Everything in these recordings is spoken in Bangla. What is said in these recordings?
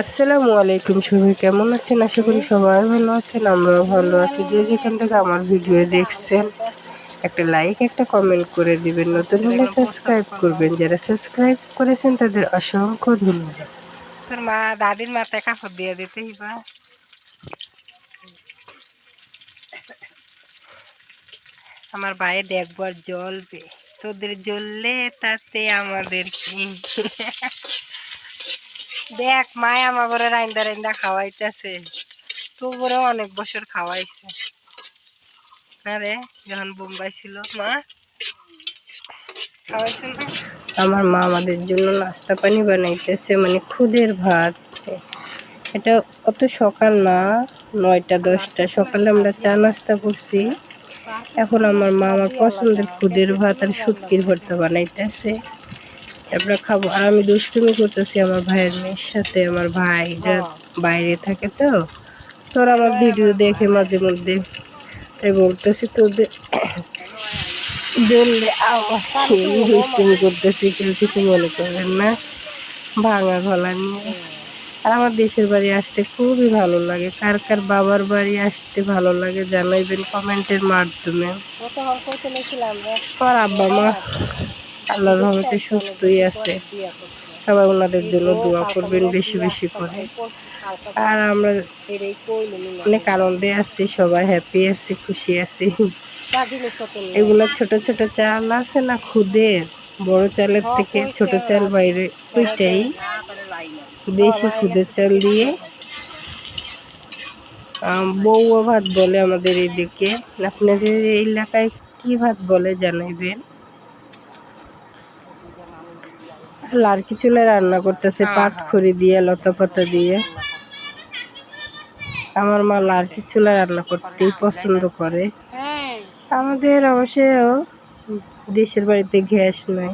আসসালামু আলাইকুম সবাই, কেমন আছেন? আশা করি সবাই ভালো আছেন, আমরাও ভালো আছি। যে যেখান থেকে আমার ভিডিও দেখছেন, একটা লাইক একটা কমেন্ট করে দিবেন। নতুন হলে সাবস্ক্রাইব করবেন। যারা সাবস্ক্রাইব করেছেন, তাদের অসংখ্য ধন্যবাদ। তোর মা দাদির মাথায় কাপড় দিয়ে দিতে আমার ভাইয়ে দেখবার জ্বলবে। তোদের জ্বললে তাতে আমাদের কি? দেখ, মায় আমার ঘরে রাইন্দা রাইন্দা খাওয়াইতেছে। তোরে অনেক বছর খাওয়াইছে। না রে, যখন বোম্বাই ছিল, মা? খাওয়াইছে না? আমার মা আমাদের জন্য নাস্তা পানি বানাইতেছে মানে খুদের ভাত। এটা অত সকাল না, নয়টা, দশটা। সকালে আমরা চা নাস্তা করছি। এখন আমার মা আমার পছন্দের খুদের ভাত আর শুটকির ভর্তা বানাইতেছে। আমরা খাব। আর আমি দুষ্টুমি করতেছি আমার ভাইয়ের মেয়ের সাথে আমার ভাইরা বাইরে থাকে তো তোর আমার ভিডিও দেখে মাঝে মধ্যে তাই বলতেছি তোদের জ্বললে আবার দুষ্টুমি করতেছি কেউ কিছু মনে করেন না। ভাঙা গলা নিয়ে। আর আমার দেশের বাড়ি আসতে খুবই ভালো লাগে। কার কার বাবার বাড়ি আসতে ভালো লাগে জানাইবেন কমেন্টের মাধ্যমে। আব্বা মা। আল্লাহর রহমতে সুস্থই আছে। সবাই ওনাদের জন্য দোয়া করবেন, বেশি বেশি করে। আর আমরা অনেক আনন্দে আছি, সবাই হ্যাপি আছি, খুশি আছি। এগুলো ছোট ছোট চাল আছে না খুদের বড় চালের থেকে ছোট চাল বাইরে ওইটাই। দেশি খুদের চাল দিয়ে। বৌয়া ভাত বলে আমাদের এইদিকে আপনাদের এলাকায় কি ভাত বলে জানাইবেন? লার্কি চুলে রান্না করতেছে পাট খড়ি দিয়ে লতা পাতা দিয়ে। আমার মা লার্কি চুলা রান্না করতেই পছন্দ করে। আমাদের অবশ্য দেশের বাড়িতে গ্যাস নাই।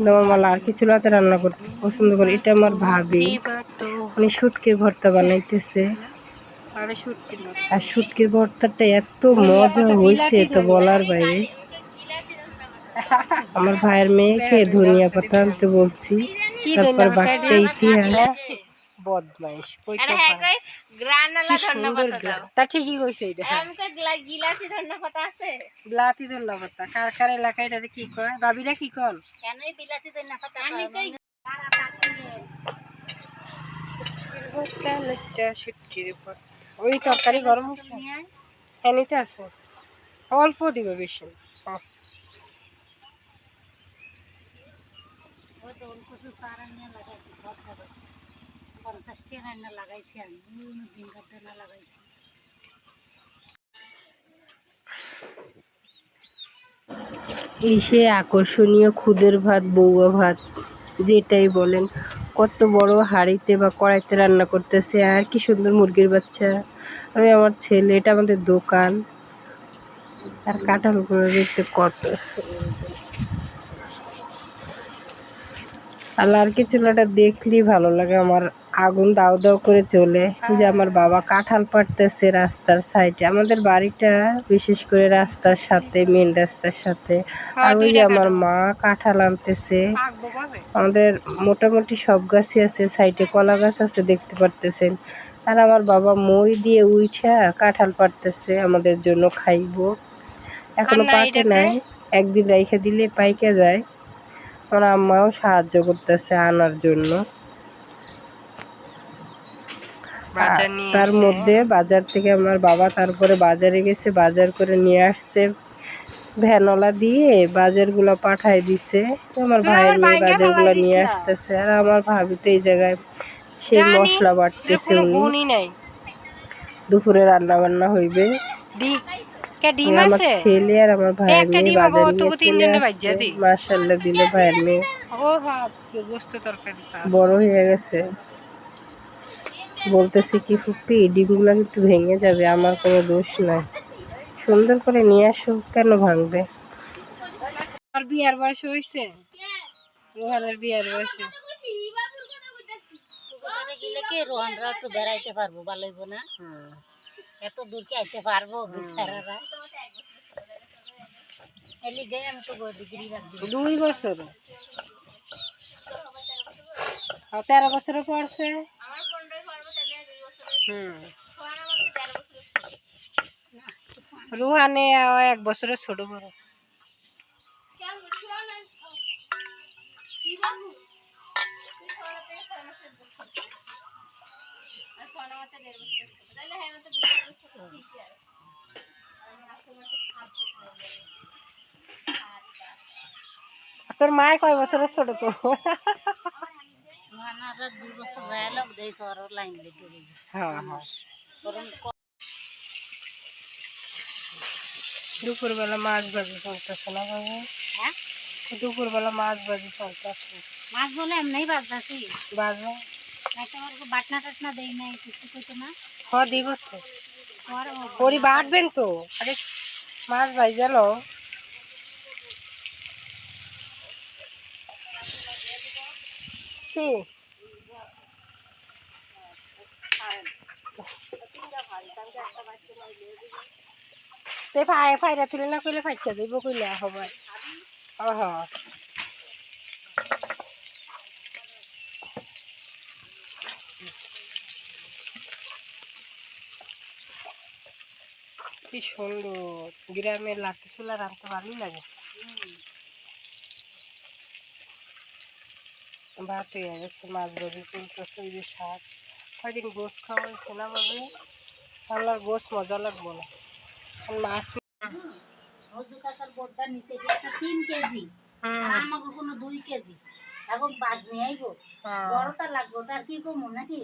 আমার মা লার্কি চুলাতে রান্না করতে পছন্দ করে। এটা আমার ভাবি। উনি শুটকির ভর্তা বানাইতেছে। আর শুটকির ভর্তাটা এত মজা হয়েছে তো বলার বাইরে। আমার ভাইয়ের মেয়েকে ধনিয়া পাতা আনতে বলছি। তারপর বাকিটা ইতিহাস। বদমাইশ বিলাতি পাতা কার কার এলাকায় এটাতে কি কয়? ভাবিরা কি কন? উপর। ওই তরকারি গরম হচ্ছে আছে। অল্প দিব বেশি ও। এই সে আকর্ষণীয় খুদের ভাত বৌয়া ভাত, যেটাই বলেন, কত বড় হাঁড়িতে বা কড়াইতে রান্না করতেছে, আর কি সুন্দর মুরগির বাচ্চা আমি আমার ছেলে, এটা আমাদের দোকান, আর কাঁঠাল করে দেখতে কত সুন্দর আর লার্কি চুলাটা দেখলেই ভালো লাগে। আমার আগুন দাও দাও করে চলে যে আমার বাবা কাঁঠাল পাড়তেছে রাস্তার সাইডে। আমাদের বাড়িটা বিশেষ করে রাস্তার সাথে মেন রাস্তার সাথে। আর ওই যে আমার মা কাঁঠাল আনতেছে। আমাদের মোটামুটি সব গাছই আছে সাইডে কলা গাছ আছে দেখতে পারতেছেন। আর আমার বাবা মই দিয়ে উইঠা কাঁঠাল পাড়তেছে আমাদের জন্য খাইবো। এখনও পাকে নাই। একদিন রেখে দিলে পাইকে যায়। আমার আম্মাও সাহায্য করতেছে আনার জন্য। তার মধ্যে বাজার থেকে আমার বাবা তারপরে বাজারে গেছে বাজার করে নিয়ে আসছে। ভ্যানলা দিয়ে বাজারগুলো পাঠায় দিছে। আমার ভাইয়ের মেয়ে বাজারগুলো নিয়ে আসতেছে। আর আমার ভাবি তো এই জায়গায় সেই মশলা বাটতেছে উনি। দুপুরে রান্না বান্না হইবে আমার ছেলে আর আমার ভাইয়ের মেয়ে বাজার নিয়ে চলে আসছে মার্শাল্লাহ দিলে ভাইয়ের মেয়ে বড় হয়ে গেছে বলতেছি কি ফুপি ডিমগুলো কিন্তু ভেঙে যাবে আমার কোনো দোষ নাই সুন্দর করে নিয়ে আসো কেন ভাঙবে আর বিয়ার বয়স হয়েছে রোহানের বিয়ার বয়সে রোহানরা একটু বেড়াইতে পারব ভালো না এত দূর কি আইতে পারব বিস্তারারা এলি গে আমি তো ডিগ্রি রাখব দুই বছর আর তেরো বছরে পড়ছে আমার পনেরোই পড়ব তাহলে দুই বছরের হুম সোহান আমার তো তেরো বছরের ছোট। রুহানে ও এক বছরের ছোট বড় কেমন সোহান আর- কি বাবু? তুই সোহানের থেকে ছয় মাসের ছোট। আর সোহান আমার থেকে দেড় বছরের ছোট। তাহলে হ্যাঁ, আমার তো দুই বছরের ছোট ঠিকই আছে। আর আমার আসল মাসে সাত বছরের বড়। তোর মায় কয় বছরের ছোট তো মানাটা দুই বছর হয়ে লোক দেয় সর লাইন লেগে গেছে হ্যাঁ হ্যাঁ কারণ দুপুরবেলা মাছ ভাজি চলতেছে না বাবু হ্যাঁ দুপুরবেলা মাছ ভাজি চলতেছে মাছ বলে এমনি বাজতাছি বাজা একটা আমার বাটনা টাটনা দেই নাই কিছু কইতো না। হ দিব তো। বাটবেন তো? আরে মাছ ভাই গেল। কি? তে ফাই ফাইরা তুলে না কইলে ফাইসা দিব কইলে হবে কি সুন্দর। গ্রামের লাঠি চুলা রাখতে ভালোই লাগে ভাত হয়ে গেছে মাছ ভাজি ওই যে শাক। কয়দিন গোস খাওয়া না বাবু আমার গোস মজা লাগবো না। মাছ কাকার বোর্ডটা নিচে তিন কেজি আমাকে কোনো দুই কেজি। এখন বাদ নিয়ে আইবো। বড়টা লাগবো তার কি কমো নাকি?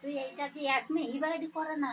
তুই এইটা কি আসমি হিবাইডি করে না?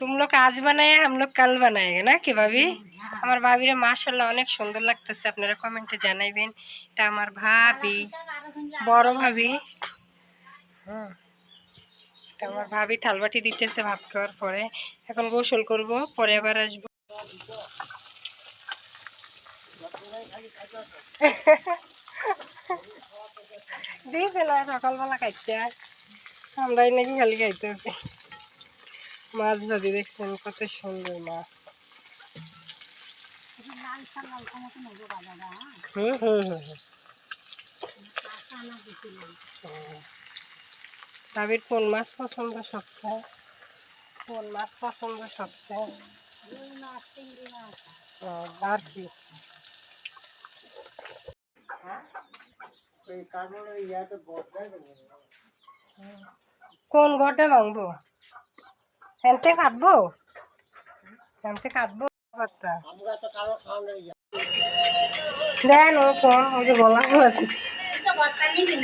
तुम लोग आज बनाए हम लोग कल बनाएंगे ना কি ভাবি আমার ভাবিরে মাশাআল্লাহ অনেক সুন্দর লাগতেছে আপনারা কমেন্টে জানাইবেন এটা আমার ভাবি বড় ভাবি হুম এটা আমার ভাবি থালবাটি দিতেছে ভাত খাওয়ার পরে এখন গোসল করব পরে আবার আসবো দিয়েছে না সকালবেলা খাইতে আমরাই নাকি খালি খাইতেছি মাছ ভাজি দেখছেন কত সুন্দর মাছ। হুম হুম হুম হুম। কোন মাছ পছন্দ সবচেয়ে? কোন মাছ পছন্দ সবচেয়ে? আর কি কোন গটে ভাঙবো হেনতে কাটবো? হেনতে কাটবো? দেন ও ফোন ওই যে আছে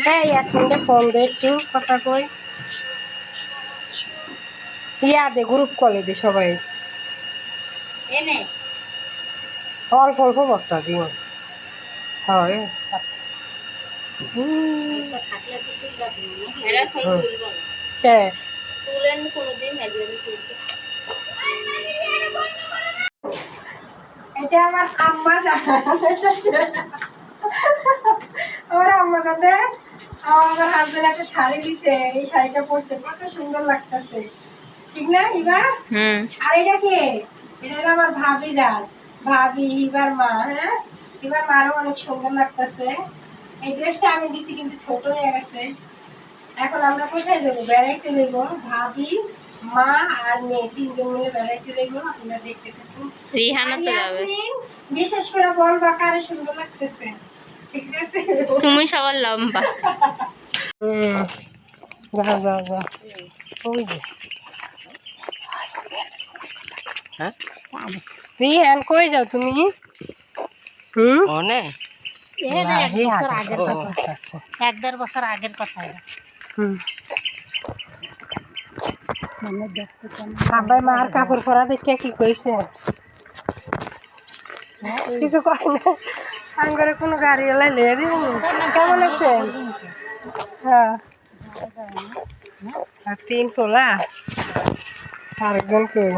হ্যাঁ ইয়াসমিনকে ফোন দে একটু কথা কই। ইয়া দে গ্রুপ কলে দে সবাই। অল্প অল্প বর্তা দিও। হয়। হ্যাঁ। কোনোদিন একদিন। এটা আমার আম্মা আমার আম্মা আমার হাজবেন্ড একটা শাড়ি দিছে এই শাড়িটা পরতে কত সুন্দর লাগতেছে। ঠিক না হিবা? আর এটা কে? এটা হলো আমার ভাবি যান ভাবি হিবার মা হ্যাঁ? হিবার মারও অনেক সুন্দর লাগতেছে। এই ড্রেসটা আমি দিছি কিন্তু ছোট হয়ে গেছে। এখন আমরা কোথায় যাব? বেড়াইতে যাব ভাবি মা আর মেয়ে তিনজন মিলে বেড়াইতে যাব। আমরা দেখতে থাকব রিহানা তো যাবে। বিশেষ করে বলবা কারে সুন্দর লাগতেছে। ঠিক আছে? তুমি সবার লম্বা। যাও যাও যাও। ওই যে। হ্যাঁ? রিহান কই যাও তুমি? হুম? অনে? এক এই বছর আগে আগের কথা করতেছে। এক দেড় বছর আগের কথা আব্বাই মার কাপড় পরা দেখে কি কইছে? কিছু কয় না আঙ্গরে কোনো গাড়ি এলাই লিয়ে দিব কেমন আছে হ্যাঁ। আর তিন তোলা। আরেকজন কই?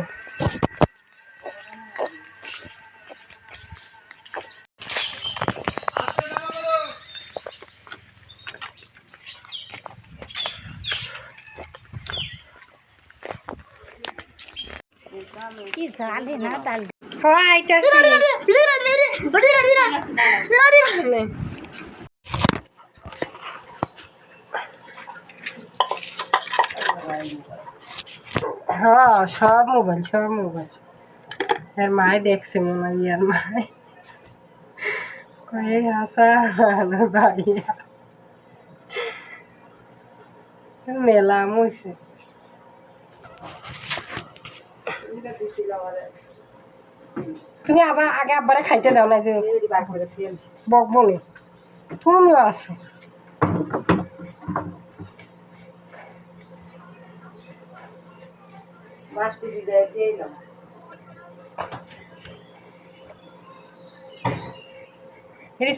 কি জালে না ডাল হ্যাঁ আইতাছি হ্যাঁ সব মোবাইল সব মোবাইল এর মায় দেখছে মনে হয় ইয়ার মায় কয়ে আসা বাড়ি মেলা মইছে তুমি আবার আগে আব্বারে খাইতে দাও না যে বকবনি তুমিও আছো।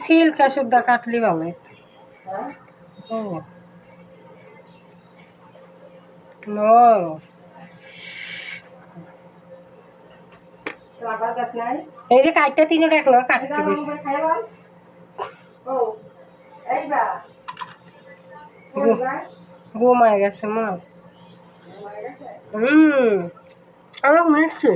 সিল্কা সুদ্ধা কাটলি ভালো ও। এই যে কাঠটা তিনটা একলো কাটতে গেছে ঘুমায় গেছে মা। হুম অনেক মিষ্টি।